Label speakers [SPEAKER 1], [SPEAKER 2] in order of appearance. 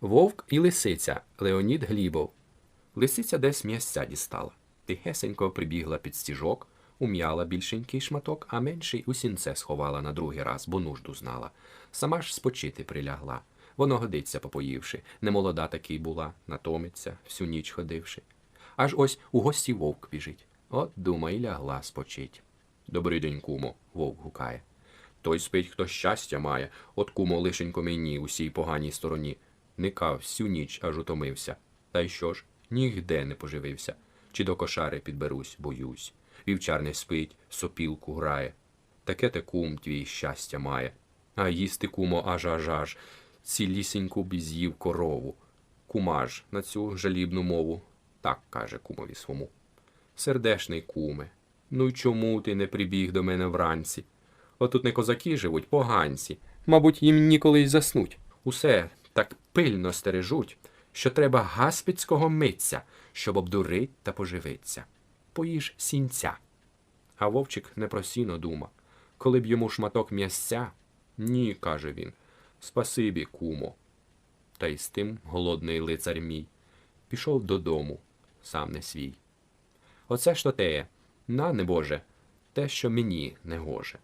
[SPEAKER 1] Вовк і лисиця Леонід Глібов. Лисиця десь м'ясця дістала. Тихесенько прибігла під стіжок, ум'яла більшенький шматок, а менший у сінце сховала на другий раз, бо нужду знала. Сама ж спочити прилягла. Воно годиться, попоївши. Немолода такий була, натомиться, всю ніч ходивши. Аж ось у гості вовк біжить. От, дума, і лягла спочить. Добрий день, кумо, вовк гукає. Той спить, хто щастя має, от кумо лишенько мені усій поганій стороні. Никав всю ніч, аж утомився. Та й що ж, нігде не поживився. Чи до кошари підберусь, боюсь. Вівчар не спить, сопілку грає. Таке те кум твій щастя має. А їсти, кумо, аж аж аж. Цілісіньку б з'їв корову. Кумаж на цю жалібну мову. Так каже кумові свому. Сердешний куме, ну й чому ти не прибіг до мене вранці? Отут не козаки живуть, поганці. Мабуть, їм ніколи й заснуть. Усе так пильно стережуть, що треба гаспідського митця, щоб обдурить та поживиться. Поїж сінця. А вовчик не про сіно дума. Коли б йому шматок м'ясця, ні, каже він, спасибі, кумо. Та й з тим голодний лицар мій пішов додому, сам не свій. Оце ж то теє, на небоже, те, що мені не гоже.